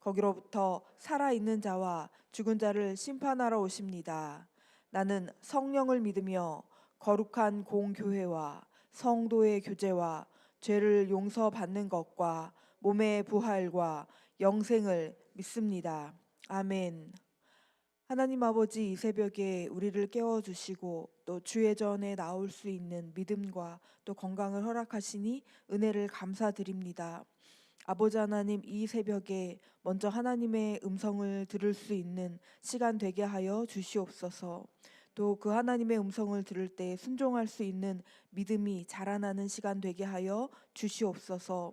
거기로부터 살아있는 자와 죽은 자를 심판하러 오십니다. 나는 성령을 믿으며 거룩한 공교회와 성도의 교제와 죄를 용서받는 것과 몸의 부활과 영생을 믿습니다. 아멘. 하나님 아버지 이 새벽에 우리를 깨워 주시고 또 주의 전에 나올 수 있는 믿음과 또 건강을 허락하시니 은혜를 감사드립니다. 아버지 하나님 이 새벽에 먼저 하나님의 음성을 들을 수 있는 시간 되게 하여 주시옵소서. 또 그 하나님의 음성을 들을 때 순종할 수 있는 믿음이 자라나는 시간 되게 하여 주시옵소서.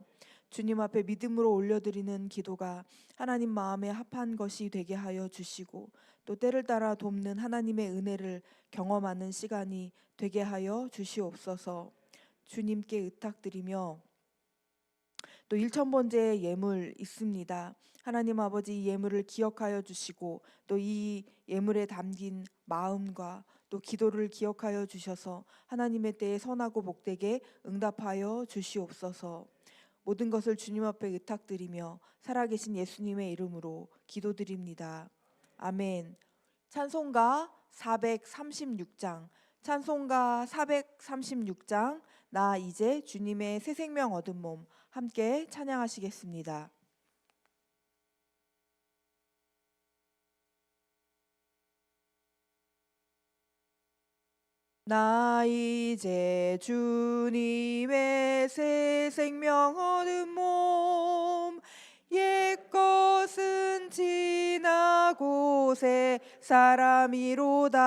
주님 앞에 믿음으로 올려드리는 기도가 하나님 마음에 합한 것이 되게 하여 주시고 또 때를 따라 돕는 하나님의 은혜를 경험하는 시간이 되게 하여 주시옵소서. 주님께 의탁드리며 또 1천번째 예물 있습니다. 하나님 아버지 이 예물을 기억하여 주시고 또 이 예물에 담긴 마음과 또 기도를 기억하여 주셔서 하나님의 때에 선하고 복되게 응답하여 주시옵소서. 모든 것을 주님 앞에 의탁드리며 살아계신 예수님의 이름으로 기도드립니다. 아멘. 찬송가 436장 찬송가 436장 나 이제 주님의 새 생명 얻은 몸 함께 찬양하시겠습니다. 나 이제 주님의 새 생명 얻은 몸 옛것은 지나고 새 사람이로다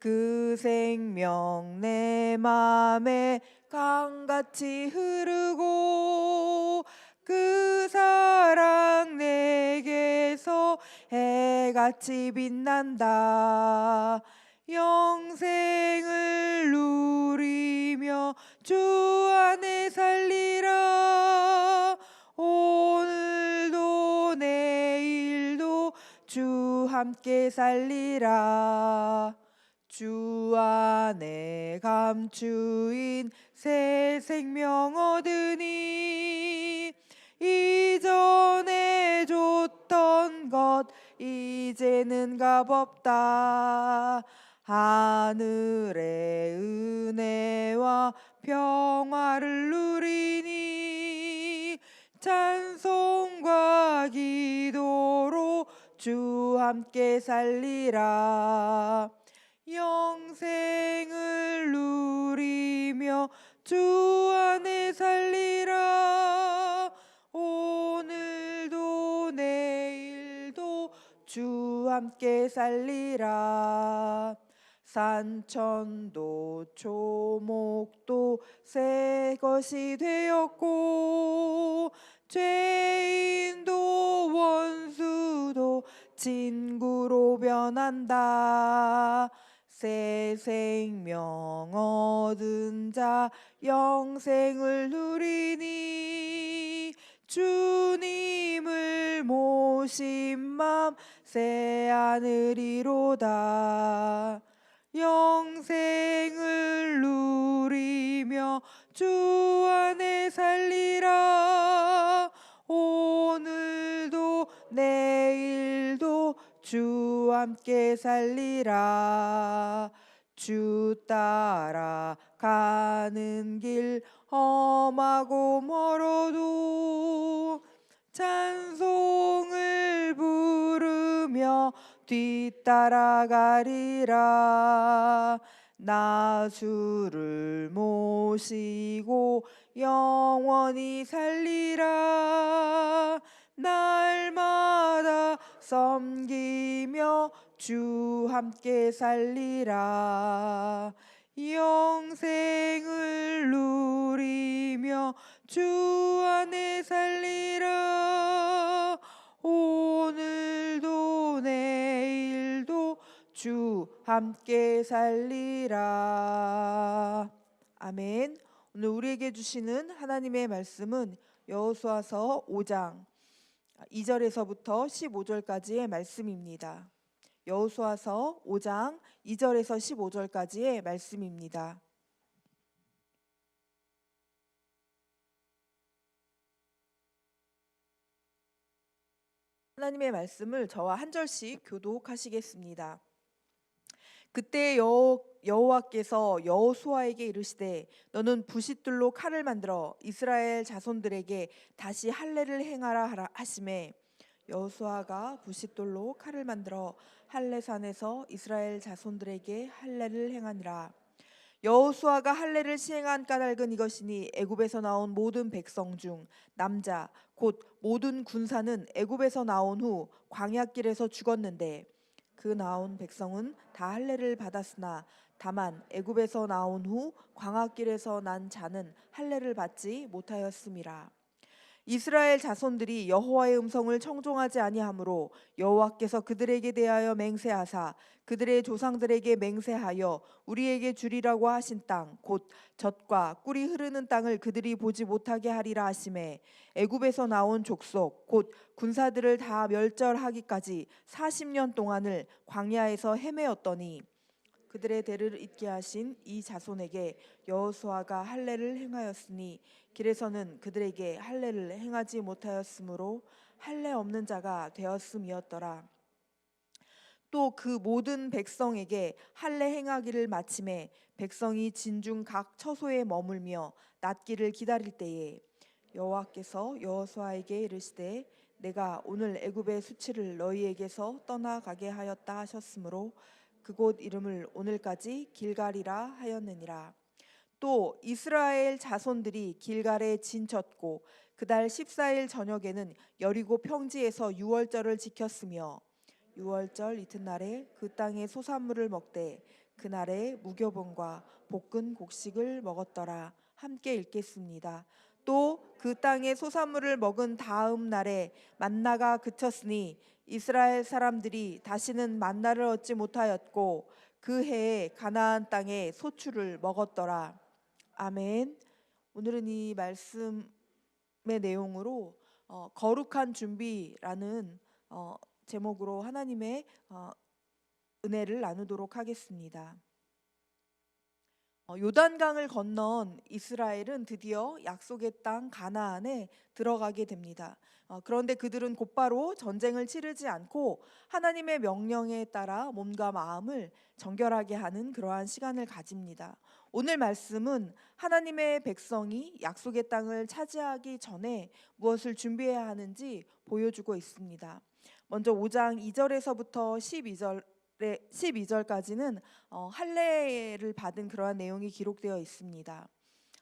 그 생명 내 맘에 강같이 흐르고 그 사랑 내게서 해같이 빛난다. 영생을 누리며 주 안에 살리라. 오늘도 내일도 주 함께 살리라 주 안에 감추인 새 생명 얻으니 이전에 줬던 것 이제는 값없다. 하늘의 은혜와 평화를 누리니 찬송과 기도로 주 함께 살리라 영생을 누리며 주 안에 살리라. 오늘도 내일도 주 함께 살리라. 산천도 초목도 새 것이 되었고 죄인도 원수도 친구로 변한다 새 생명 얻은 자 영생을 누리니. 주님을 모신 맘 새 하늘이로다. 영생을 누리며 주 안에 살리라. 오늘도 내일도 주 함께 살리라. 주 따라 가는 길 험하고 멀어도 찬송을 부르며 뒤따라가리라. 나 주를 모시고 영원히 살리라. 날마다 섬기며 주 함께 살리라. 영생을 누리며 주 안에 살리라. 오늘도 내일도 주 함께 살리라. 아멘. 오늘 우리에게 주시는 하나님의 말씀은 여호수아서 5장 2절에서부터 15절까지의 말씀입니다. 여호수아서 5장 2절에서 15절까지의 말씀입니다. 하나님의 말씀을 저와 한 절씩 교독하시겠습니다. 그때 여호, 여호와께서 여호수아에게 이르시되 너는 부싯돌로 칼을 만들어 이스라엘 자손들에게 다시 할례를 행하라 하라 하심에 여호수아가 부싯돌로 칼을 만들어 할례산에서 이스라엘 자손들에게 할례를 행하니라. 여호수아가 할례를 시행한 까닭은 이것이니 애굽에서 나온 모든 백성 중 남자 곧 모든 군사는 애굽에서 나온 후 광야길에서 죽었는데 그 나온 백성은 다 할례를 받았으나 다만 애굽에서 나온 후 광야길에서 난 자는 할례를 받지 못하였음이라 이스라엘 자손들이 여호와의 음성을 청종하지 아니하므로 여호와께서 그들에게 대하여 맹세하사 그들의 조상들에게 맹세하여 우리에게 주리라고 하신 땅 곧 젖과 꿀이 흐르는 땅을 그들이 보지 못하게 하리라 하심에 애굽에서 나온 족속 곧 군사들을 다 멸절하기까지 40년 동안을 광야에서 헤매었더니 그들의 대를 잇게 하신 이 자손에게 여호수아가 할례를 행하였으니 길에서는 그들에게 할례를 행하지 못하였으므로 할례 없는 자가 되었음이었더라. 또 그 모든 백성에게 할례 행하기를 마침에 백성이 진중 각 처소에 머물며 낫기를 기다릴 때에 여호와께서 여호수아에게 이르시되 내가 오늘 애굽의 수치를 너희에게서 떠나가게 하였다 하셨으므로 그곳 이름을 오늘까지 길갈이라 하였느니라. 또 이스라엘 자손들이 길갈에 진쳤고 그달 14일 저녁에는 여리고 평지에서 유월절을 지켰으며 유월절 이튿날에 그 땅의 소산물을 먹되 그날에 무교분과 볶은 곡식을 먹었더라 함께 읽겠습니다. 또 그 땅의 소산물을 먹은 다음 날에 만나가 그쳤으니 이스라엘 사람들이 다시는 만나를 얻지 못하였고 그 해에 가나안 땅에 소출을 먹었더라. 아멘. 오늘은 이 말씀의 내용으로 어, 거룩한 준비라는 어, 제목으로 하나님의 어, 은혜를 나누도록 하겠습니다. 어, 요단강을 건넌 이스라엘은 드디어 약속의 땅 가나안에 들어가게 됩니다. 어, 그런데 그들은 곧바로 전쟁을 치르지 않고 하나님의 명령에 따라 몸과 마음을 정결하게 하는 그러한 시간을 가집니다. 오늘 말씀은 하나님의 백성이 약속의 땅을 차지하기 전에 무엇을 준비해야 하는지 보여주고 있습니다. 먼저 5장 2절에서부터 12절 12절까지는 어, 할례를 받은 그러한 내용이 기록되어 있습니다.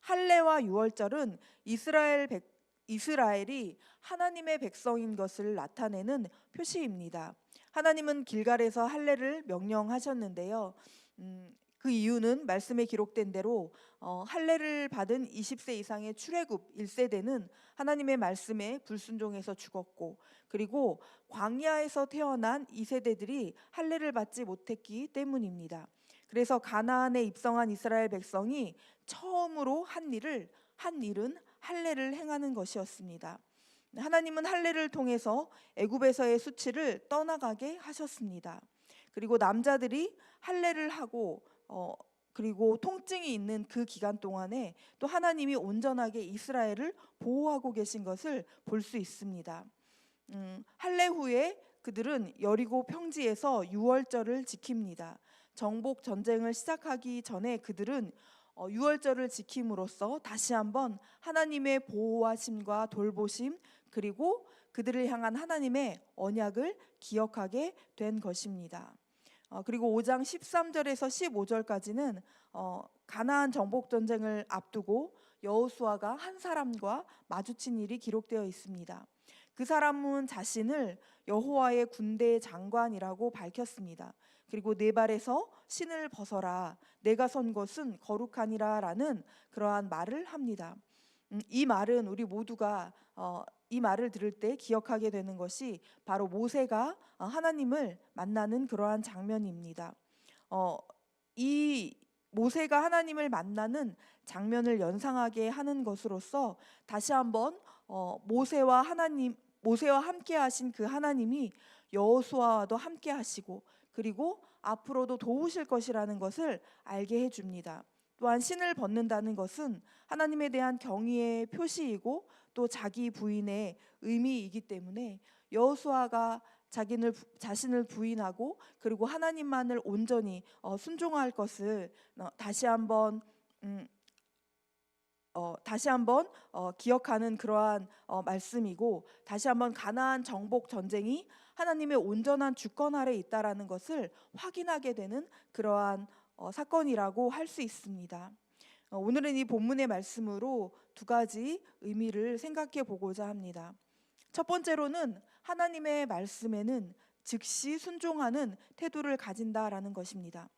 할례와 유월절은 이스라엘 백, 이스라엘이 하나님의 백성인 것을 나타내는 표시입니다. 하나님은 길갈에서 할례를 명령하셨는데요. 음, 그 이유는 말씀에 기록된 대로 어, 할례를 받은 20세 이상의 출애굽 1세대는 하나님의 말씀에 불순종해서 죽었고 그리고 광야에서 태어난 2세대들이 할례를 받지 못했기 때문입니다. 그래서 가나안에 입성한 이스라엘 백성이 처음으로 한 일을 한 일은 할례를 행하는 것이었습니다. 하나님은 할례를 통해서 애굽에서의 수치를 떠나가게 하셨습니다. 그리고 남자들이 할례를 하고 어, 그리고 통증이 있는 그 기간 동안에 또 하나님이 온전하게 이스라엘을 보호하고 계신 것을 볼 수 있습니다. 음, 할례 후에 그들은 여리고 평지에서 유월절을 지킵니다. 정복 전쟁을 시작하기 전에 그들은 어, 유월절을 지킴으로써 다시 한번 하나님의 보호하심과 돌보심 그리고 그들을 향한 하나님의 언약을 기억하게 된 것입니다. 어, 그리고 5장 13절에서 15절까지는 어, 가나안 정복 전쟁을 앞두고 여호수아가 한 사람과 마주친 일이 기록되어 있습니다. 그 사람은 자신을 여호와의 군대 장관이라고 밝혔습니다. 그리고 네 발에서 신을 벗어라. 내가 선 것은 거룩하니라라는 그러한 말을 합니다. 음, 이 말은 우리 모두가 어, 이 말을 들을 때 기억하게 되는 것이 바로 모세가 어, 하나님을 만나는 그러한 장면입니다. 어, 이 모세가 하나님을 만나는 장면을 연상하게 하는 것으로서 다시 한번 어, 모세와 하나님 모세와 함께 하신 그 하나님이 여호수아와도 함께 하시고 그리고 앞으로도 도우실 것이라는 것을 알게 해 줍니다. 또한 신을 벗는다는 것은 하나님에 대한 경의의 표시이고 또 자기 부인의 의미이기 때문에 여호수아가 자기를 자신을 부인하고 그리고 하나님만을 온전히 어, 순종할 것을 어, 다시 한번 음, 어, 다시 한번 어, 기억하는 그러한 어, 말씀이고 다시 한번 가나안 정복 전쟁이 하나님의 온전한 주권 아래 있다라는 것을 확인하게 되는 그러한 어, 사건이라고 할 수 있습니다. 어, 오늘은 이 본문의 말씀으로 두 가지 의미를 생각해 보고자 합니다. 첫 번째로는 하나님의 말씀에는 즉시 순종하는 태도를 가진다라는 것입니다.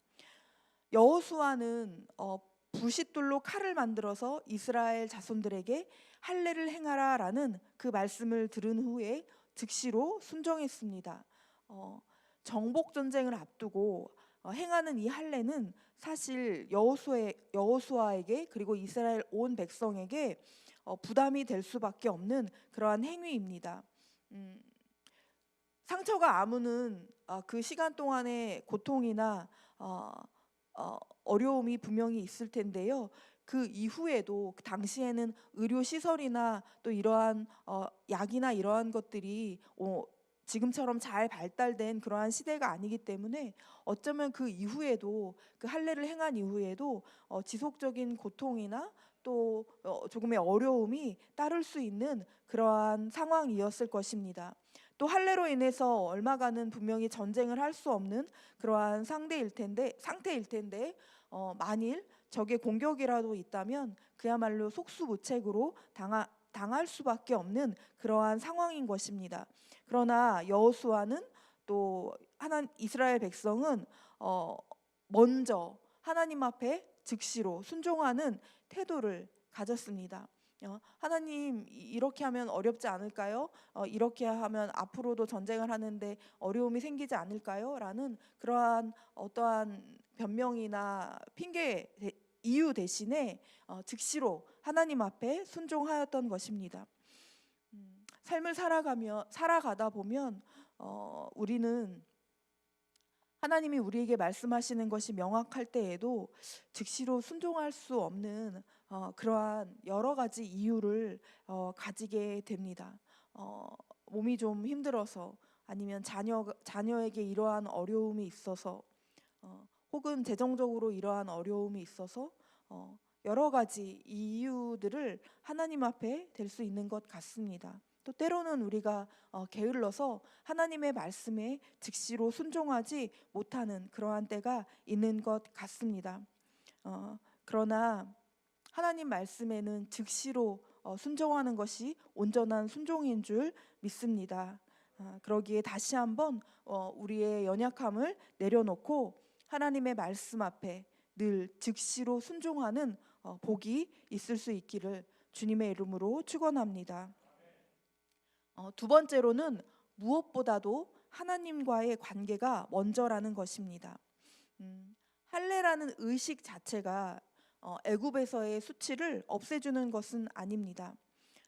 여호수아는 어, 부싯돌로 칼을 만들어서 이스라엘 자손들에게 할례를 행하라라는 그 말씀을 들은 후에 즉시로 순종했습니다. 어, 정복 전쟁을 앞두고 어, 행하는 이 할례는 사실 여호수의 여호수아에게 그리고 이스라엘 온 백성에게 어, 부담이 될 수밖에 없는 그러한 행위입니다. 음, 상처가 아무는 어, 그 시간 동안의 고통이나 어, 어, 어려움이 분명히 있을 텐데요. 그 이후에도 그 당시에는 의료 시설이나 또 이러한 어, 약이나 이러한 것들이 어, 지금처럼 잘 발달된 그러한 시대가 아니기 때문에 어쩌면 그 이후에도 그 할례를 행한 이후에도 어, 지속적인 고통이나 또 어, 조금의 어려움이 따를 수 있는 그러한 상황이었을 것입니다. 또 할례로 인해서 얼마간은 분명히 전쟁을 할 수 없는 그러한 상대일 텐데 상태일 텐데 어, 만일 적의 공격이라도 있다면 그야말로 속수무책으로 당하, 당할 수밖에 없는 그러한 상황인 것입니다. 그러나 여호수아는 또 하나 이스라엘 백성은 어, 먼저 하나님 앞에 즉시로 순종하는 태도를 가졌습니다. 어, 하나님 이- 이렇게 하면 어렵지 않을까요? 어, 이렇게 하면 앞으로도 전쟁을 하는데 어려움이 생기지 않을까요? 라는 그러한 어떠한 변명이나 핑계 대- 이유 대신에 어, 즉시로 하나님 앞에 순종하였던 것입니다. 음, 삶을 살아가며 살아가다 보면 어, 우리는 하나님이 우리에게 말씀하시는 것이 명확할 때에도 즉시로 순종할 수 없는 어, 그러한 여러 가지 이유를 어, 가지게 됩니다. 어, 몸이 좀 힘들어서 아니면 자녀 자녀에게 이러한 어려움이 있어서 어, 혹은 재정적으로 이러한 어려움이 있어서 어, 여러 가지 이유들을 하나님 앞에 댈수 있는 것 같습니다. 또 때로는 우리가 어, 게을러서 하나님의 말씀에 즉시로 순종하지 못하는 그러한 때가 있는 것 같습니다. 어, 그러나 하나님 말씀에는 즉시로 어, 순종하는 것이 온전한 순종인 줄 믿습니다. 아, 그러기에 다시 한번 어, 우리의 연약함을 내려놓고 하나님의 말씀 앞에 늘 즉시로 순종하는 어, 복이 있을 수 있기를 주님의 이름으로 축원합니다. 어, 두 번째로는 무엇보다도 하나님과의 관계가 먼저라는 것입니다. 음, 할례라는 의식 자체가 어, 애굽에서의 수치를 없애주는 것은 아닙니다.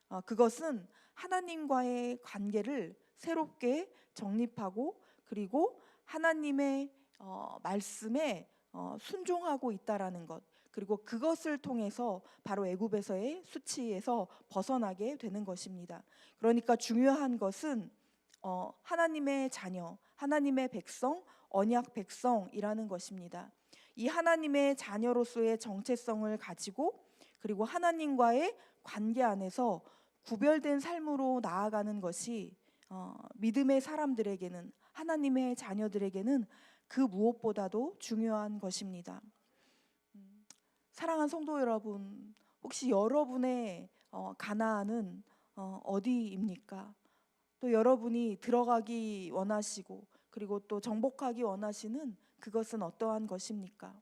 어, 그것은 하나님과의 관계를 새롭게 정립하고 그리고 하나님의 어, 말씀에 어, 순종하고 있다라는 것 그리고 그것을 통해서 바로 애굽에서의 수치에서 벗어나게 되는 것입니다. 그러니까 중요한 것은 어, 하나님의 자녀, 하나님의 백성, 언약 백성이라는 것입니다. 이 하나님의 자녀로서의 정체성을 가지고 그리고 하나님과의 관계 안에서 구별된 삶으로 나아가는 것이 어, 믿음의 사람들에게는 하나님의 자녀들에게는 그 무엇보다도 중요한 것입니다. 음, 사랑하는 성도 여러분, 혹시 여러분의 어, 가나안은 어, 어디입니까? 또 여러분이 들어가기 원하시고 그리고 또 정복하기 원하시는 그것은 어떠한 것입니까?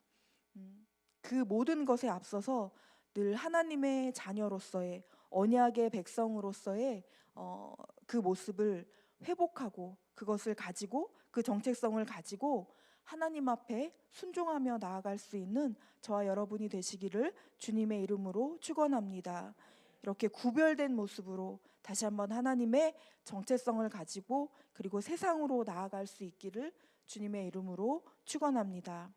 음, 그 모든 것에 앞서서 늘 하나님의 자녀로서의 언약의 백성으로서의 어, 그 모습을 회복하고 그것을 가지고 그 정체성을 가지고 하나님 앞에 순종하며 나아갈 수 있는 저와 여러분이 되시기를 주님의 이름으로 축원합니다. 이렇게 구별된 모습으로 다시 한번 하나님의 정체성을 가지고 그리고 세상으로 나아갈 수 있기를 주님의 이름으로 축원합니다.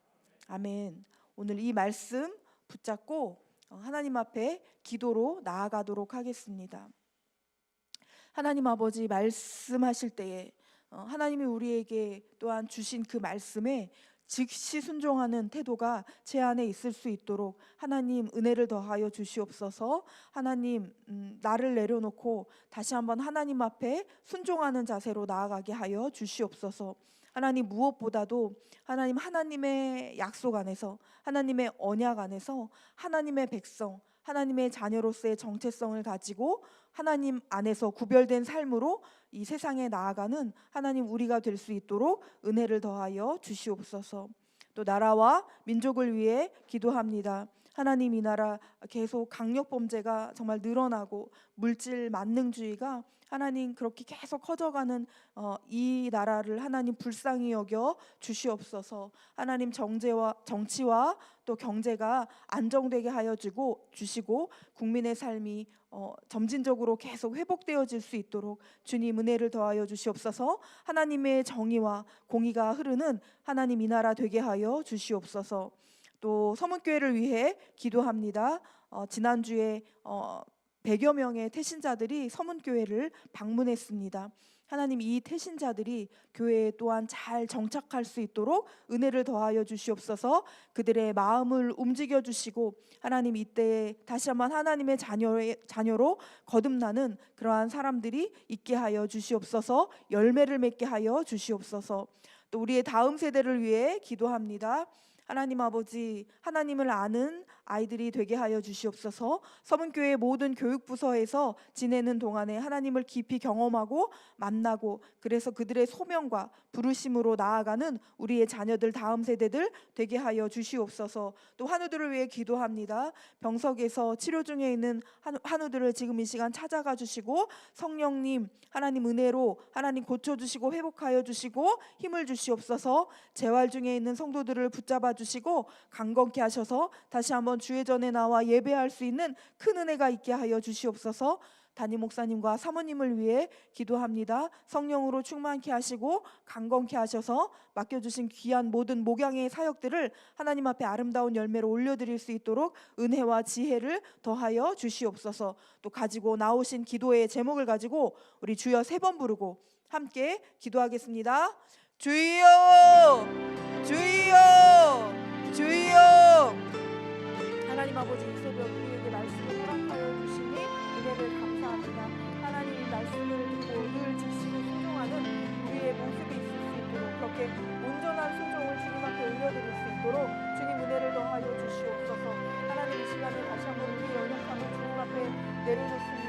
아멘. 오늘 이 말씀 붙잡고 어, 하나님 앞에 기도로 나아가도록 하겠습니다. 하나님 아버지 말씀하실 때에 어, 하나님이 우리에게 또한 주신 그 말씀에 즉시 순종하는 태도가 제 안에 있을 수 있도록 하나님 은혜를 더하여 주시옵소서. 하나님 음, 나를 내려놓고 다시 한번 하나님 앞에 순종하는 자세로 나아가게 하여 주시옵소서. 하나님 무엇보다도 하나님 하나님의 약속 안에서 하나님의 언약 안에서 하나님의 백성 하나님의 자녀로서의 정체성을 가지고 하나님 안에서 구별된 삶으로 이 세상에 나아가는 하나님 우리가 될 수 있도록 은혜를 더하여 주시옵소서. 또 나라와 민족을 위해 기도합니다. 하나님 이 나라 계속 강력 범죄가 정말 늘어나고 물질 만능주의가 하나님 그렇게 계속 커져가는 어, 이 나라를 하나님 불쌍히 여겨 주시옵소서. 하나님 정제와 정치와 또 경제가 안정되게 하여 주고 주시고 국민의 삶이 어, 점진적으로 계속 회복되어질 수 있도록 주님 은혜를 더하여 주시옵소서. 하나님의 정의와 공의가 흐르는 하나님 이 나라 되게 하여 주시옵소서. 또 서문교회를 위해 기도합니다. 어, 지난주에 어, 100여 명의 태신자들이 서문교회를 방문했습니다. 하나님 이 태신자들이 교회에 또한 잘 정착할 수 있도록 은혜를 더하여 주시옵소서. 그들의 마음을 움직여 주시고 하나님 이때 다시 한번 하나님의 자녀의 자녀로 거듭나는 그러한 사람들이 있게 하여 주시옵소서. 열매를 맺게 하여 주시옵소서. 또 우리의 다음 세대를 위해 기도합니다. 하나님 아버지, 하나님을 아는 아이들이 되게 하여 주시옵소서. 서문교회 모든 교육부서에서 지내는 동안에 하나님을 깊이 경험하고 만나고 그래서 그들의 소명과 부르심으로 나아가는 우리의 자녀들 다음 세대들 되게 하여 주시옵소서. 또 환우들을 위해 기도합니다. 병석에서 치료 중에 있는 환우들을 지금 이 시간 찾아가 주시고 성령님 하나님 은혜로 하나님 고쳐 주시고 회복하여 주시고 힘을 주시옵소서. 재활 중에 있는 성도들을 붙잡아 주시고 강건케 하셔서 다시 한번 주의 전에 나와 예배할 수 있는 큰 은혜가 있게 하여 주시옵소서. 담임 목사님과 사모님을 위해 기도합니다. 성령으로 충만케 하시고 강건케 하셔서 맡겨 주신 귀한 모든 목양의 사역들을 하나님 앞에 아름다운 열매로 올려 드릴 수 있도록 은혜와 지혜를 더하여 주시옵소서. 또 가지고 나오신 기도의 제목을 가지고 우리 주여 세 번 부르고 함께 기도하겠습니다. 주여, 주여, 주여. 하나님 아버지 이 새벽 우리에게 말씀을 허락하여 주시니 은혜를 감사합니다. 하나님 이 말씀을 듣고 늘 즉시로 순종하는 우리의 모습이 있을 수 있도록 그렇게 온전한 순종을 주님 앞에 올려드릴 수 있도록 주님 은혜를 더하여 주시옵소서. 하나님 이 시간에 다시 한번 우리의 연약함을 주님 앞에 내려놓습니다.